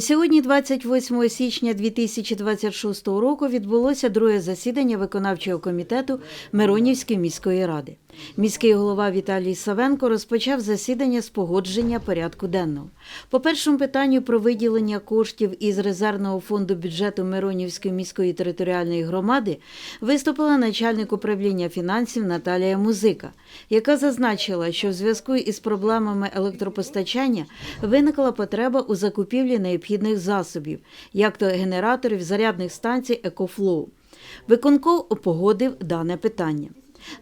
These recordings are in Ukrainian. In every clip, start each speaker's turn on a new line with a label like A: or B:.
A: Сьогодні, 28 січня 2026 року, відбулося друге засідання виконавчого комітету Миронівської міської ради. Міський голова Віталій Савенко розпочав засідання з погодження порядку денного. По першому питанню про виділення коштів із резервного фонду бюджету Миронівської міської територіальної громади виступила начальник управління фінансів Наталія Музика, яка зазначила, що в зв'язку із проблемами електропостачання виникла потреба у закупівлі необхідних засобів, як то генераторів зарядних станцій «Екофлоу». Виконков погодив дане питання.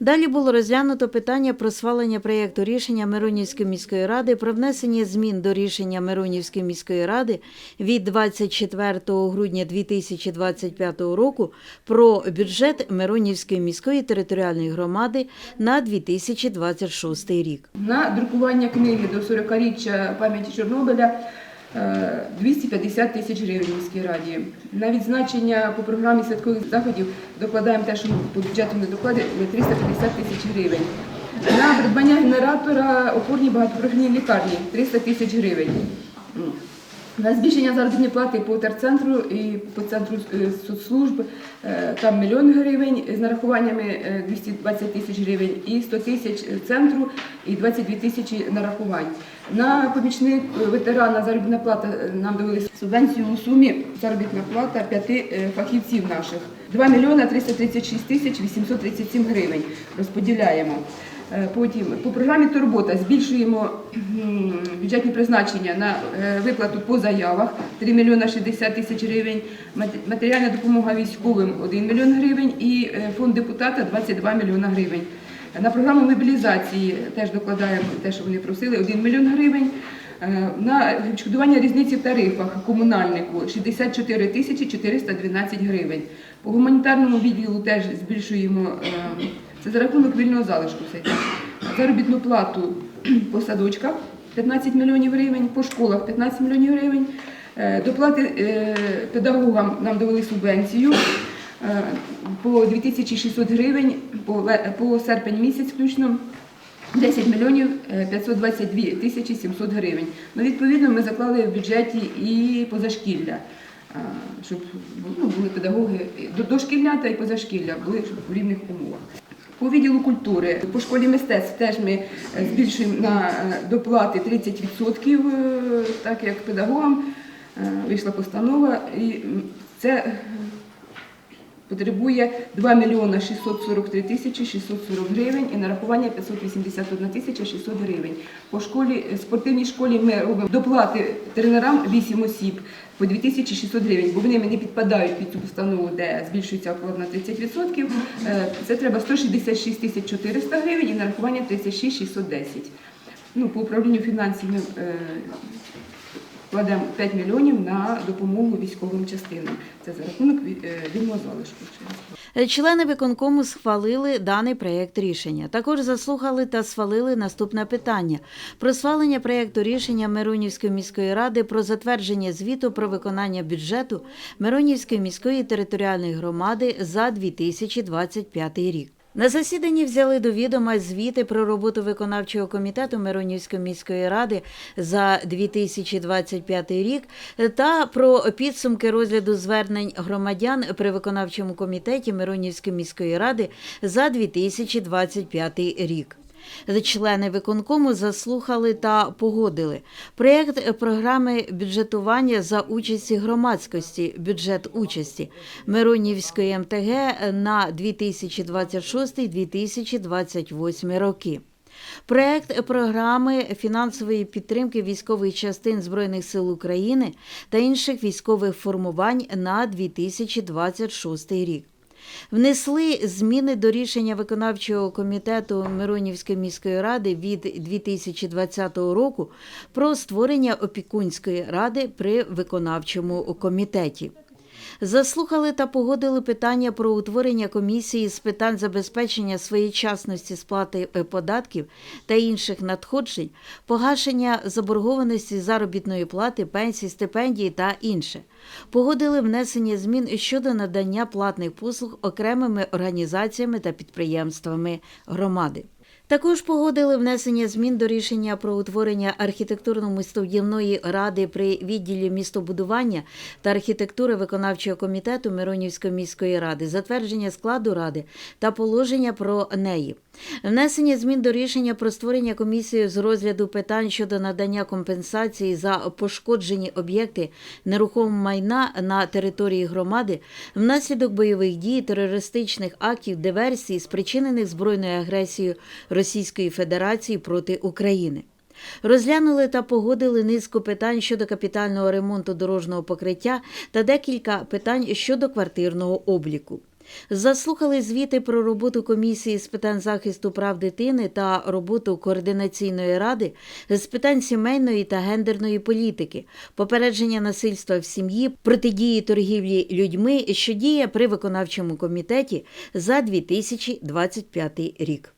A: Далі було розглянуто питання про схвалення проєкту рішення Миронівської міської ради про внесення змін до рішення Миронівської міської ради від 24 грудня 2025 року про бюджет Миронівської міської територіальної громади на 2026 рік.
B: На друкування книги до 40-річчя пам'яті Чорнобиля 250 тисяч гривень міській раді. На відзначення по програмі святкових заходів докладаємо те, що по бюджету не докладаємо 350 тисяч гривень. На придбання генератора опорній багатопрофільній лікарні 300 тисяч гривень. На збільшення заробітної плати по терцентру і по центру е, соцслужб е, там мільйон гривень з нарахуваннями е, 220 тисяч гривень і 100 тисяч центру і 22 тисячі нарахувань. На помічник ветерана заробітна плата е, нам довели субвенцію у сумі заробітна плата п'яти е, фахівців наших. 2 мільйона 336 тисяч 837 гривень розподіляємо. Е, Потім по програмі Турбота збільшуємо бюджетні призначення на е, виплату по заявах 3 мільйона 60 тисяч гривень, матеріальна допомога військовим 1 мільйон гривень і е, фонд депутата 22 мільйона гривень. На програму мобілізації теж докладаємо те, що вони просили, 1 мільйон гривень. На відшкодування різниці в тарифах комунальнику 64 тисячі 412 гривень. По гуманітарному відділу теж збільшуємо е, це за рахунок вільного залишку. Заробітну плату по садочках 15 мільйонів гривень, по школах 15 мільйонів гривень. Е, Доплати е, педагогам нам довели субвенцію е, по 2600 гривень по, серпень місяць включно. 10 мільйонів е, 522 тисячі 700 гривень. Ну, відповідно, ми заклали в бюджеті і позашкілля, щоб ну, були педагоги до- дошкілля та і позашкілля були в рівних умовах. По відділу культури, по школі мистецтв теж ми е, збільшуємо на е, доплати 30%, е, так як педагогам вийшла постанова. І це потребує 2 мільйона 643 тисячі 640 гривень і нарахування 581 тисяча 600 гривень. По школі, спортивній школі ми робимо доплати тренерам 8 осіб по 2600 гривень, бо вони не підпадають під цю постанову, де збільшується оклад на 30%. Е, Це треба 166 тисяч 400 гривень і нарахування 36 610. Ну, по управлінню фінансів ми е, кладемо 5 мільйонів на допомогу військовим частинам. Це за рахунок е, вільного залишку.
A: Члени виконкому схвалили даний проєкт рішення. Також заслухали та схвалили наступне питання про схвалення проєкту рішення Миронівської міської ради про затвердження звіту про виконання бюджету Миронівської міської територіальної громади за 2025 рік. На засіданні взяли до відома звіти про роботу виконавчого комітету Миронівської міської ради за 2025 рік та про підсумки розгляду звернень громадян при виконавчому комітеті Миронівської міської ради за 2025 рік. Члени виконкому заслухали та погодили проєкт програми бюджетування за участі громадськості бюджет участі Миронівської МТГ на 2026-2028 роки. Проект програми фінансової підтримки військових частин Збройних сил України та інших військових формувань на 2026 рік. Внесли зміни до рішення виконавчого комітету Миронівської міської ради від 2020 року про створення опікунської ради при виконавчому комітеті. Заслухали та погодили питання про утворення комісії з питань забезпечення своєчасності сплати е, податків та інших надходжень, погашення заборгованості заробітної плати, пенсій, стипендії та інше. Погодили внесення змін щодо надання платних послуг окремими організаціями та підприємствами громади. Також погодили внесення змін до рішення про утворення архітектурно-містобудівної ради при відділі містобудування та архітектури виконавчого комітету Миронівської міської ради, затвердження складу ради та положення про неї. Внесення змін до рішення про створення комісії з розгляду питань щодо надання компенсації за пошкоджені об'єкти нерухомого майна на території громади внаслідок бойових дій, терористичних актів, диверсій, спричинених збройною агресією Російської Федерації проти України. Розглянули та погодили низку питань щодо капітального ремонту дорожнього покриття та декілька питань щодо квартирного обліку. Заслухали звіти про роботу комісії з питань захисту прав дитини та роботу координаційної ради з питань сімейної та гендерної політики, попередження насильства в сім'ї, протидії торгівлі людьми, що діє при виконавчому комітеті за 2025 рік.